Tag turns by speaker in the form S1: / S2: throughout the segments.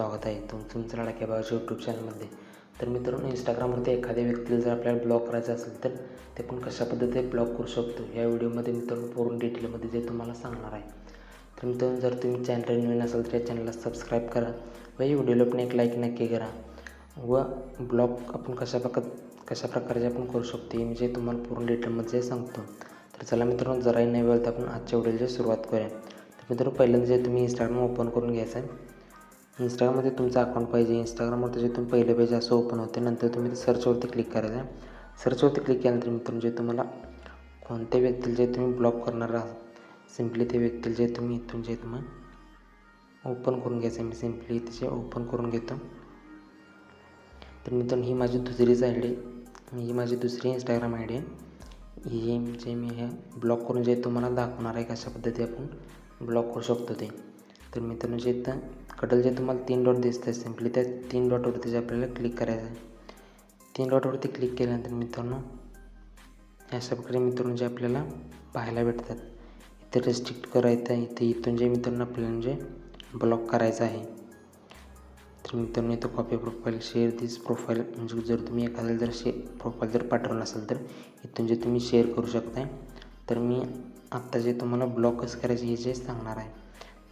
S1: स्वागत आहे. तुम तुमचं लाडक्या भावाच्या यूट्यूब चॅनलमध्ये तर मित्रांनो इंस्टाग्रामवरती एखाद्या व्यक्तीला जर आपल्याला ब्लॉक करायचं असेल तर ते पण कशा पद्धतीने ब्लॉक करू शकतो? या व्हिडिओमध्ये मित्रांनो पूर्ण डिटेलमध्ये जे तुम्हाला सांगणार आहे. तर मित्रांनो जर तुम्ही चॅनल नवीन असाल तर या चॅनलला सबस्क्राईब करा व या व्हिडिओला पण एक लाईक नक्की करा व ब्लॉक आपण कशा प्रकार कशा प्रकारचे आपण करू शकतो हे मी जे तुम्हाला पूर्ण डिटेलमध्ये जे सांगतो. तर चला मित्रांनो जराही नाही वेळ तर आपण आजच्या व्हिडिओची सुरुवात करूया. तर मित्रांनो पहिल्यांदा जे तुम्ही इंस्टाग्राम ओपन करून घ्यायचं आहे इंस्टाग्राममध्ये तुमचं अकाउंट पाहिजे. इंस्टाग्रामवर त्याच्यातून तुम्ही पहिलं पेज असं ओपन होते. नंतर तुम्ही ते सर्चवरती क्लिक करायचं सर्चवरती क्लिक केल्यानंतर मित्रांनो जे तुम्हाला कोणत्या व्यक्तीला जे तुम्ही ब्लॉक करणार आहात सिम्पली ते व्यक्तीला जे तुम्ही इथून जे तुम्ही ओपन करून घ्यायचं मी सिम्पली तिचे ओपन करून घेतो. तर मित्रांनो ही माझी दुसरीच आय डी ही माझी दुसरी इंस्टाग्राम आय डी आहे. ही जे मी हे ब्लॉक करून जे तुम्हाला दाखवणार आहे कशा पद्धती आपण ब्लॉक करू शकतो ते. तर मित्रांनो जे इथं कटलचे जे तुम्हाला तीन डॉट दिसत आहे सिम्पली त्या तीन डॉटवरती जे आपल्याला क्लिक करायचं आहे. तीन डॉटवरती क्लिक केल्यानंतर मित्रांनो अशा प्रकारे मित्रांनो जे आपल्याला पाहायला भेटतात इथे रिस्ट्रिक्ट करायचं आहे इथे इथून जे मित्रांनो आपल्याला जे ब्लॉक करायचं आहे. तर मित्रांनो इथं copy profile share this profile म्हणजे जर तुम्ही एखाद्याला जर शे प्रोफाईल जर पाठवलं असेल तर इथून जे तुम्ही शेअर करू शकताय. तर मी आत्ता जे तुम्हाला ब्लॉक कसं करायचे हे जे सांगणार आहे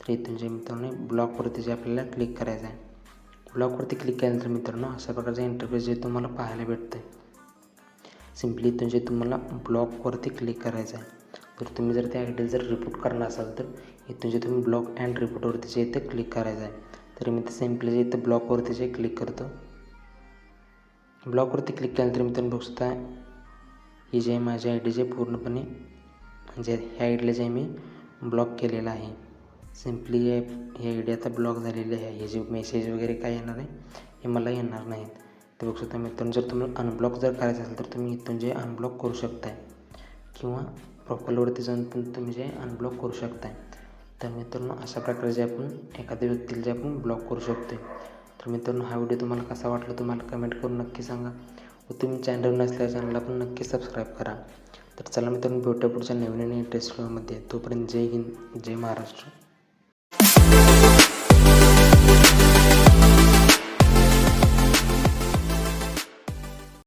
S1: इथूनच्या इथून जे मित्रांनो ब्लॉकवरती जे आपल्याला क्लिक करायचं आहे. ब्लॉकवरती क्लिक केल्यानंतर मित्रांनो अशा प्रकारचं इंटरफेस जे तुम्हाला पाहायला भेटतं आहे सिम्पली इथून जे तुम्हाला ब्लॉकवरती क्लिक करायचं आहे. तर तुम्ही जर त्या आयडीला जर रिपोर्ट करणार असाल तर इथून जे तुम्ही ब्लॉक अँड रिपोर्टवरती जे इथं क्लिक करायचं आहे. तर मी ते सिम्पली जे इथं ब्लॉकवरती जे क्लिक करतो. ब्लॉकवरती क्लिक केल्यानंतर मित्रांनो बघू शकता ही जे माझी आय डी जे पूर्णपणे म्हणजे ह्या आयडीला जे मी ब्लॉक केलेलं आहे. सिम्पली हे ही आय डी आता ब्लॉक झालेली आहे. हे जे मेसेज वगैरे काय येणार आहे हे मला येणार नाहीत. ते बघू शकता मित्रांनो जर तुम्हाला अनब्लॉक जर करायचं असेल तर तुम्ही इथून जे अनब्लॉक करू शकताय किंवा प्रोफाईलवरती जाऊन पण तुम्ही जे अनब्लॉक करू शकताय. तर मित्रांनो अशा प्रकारे जे आपण एखाद्या व्यक्तीला जे आपण ब्लॉक करू शकतो तर मित्रांनो हा व्हिडिओ तुम्हाला कसा वाटला तुम्हाला कमेंट करून नक्की सांगा. व तुम्ही चॅनल नसल्या चॅनलला पण नक्की सबस्क्राईब करा. तर चला मित्रांनो भेटूया पुढच्या नवीन आणि इंटरेस्ट व्हिडिओमध्ये तोपर्यंत जय हिंद जय महाराष्ट्र. Thank you.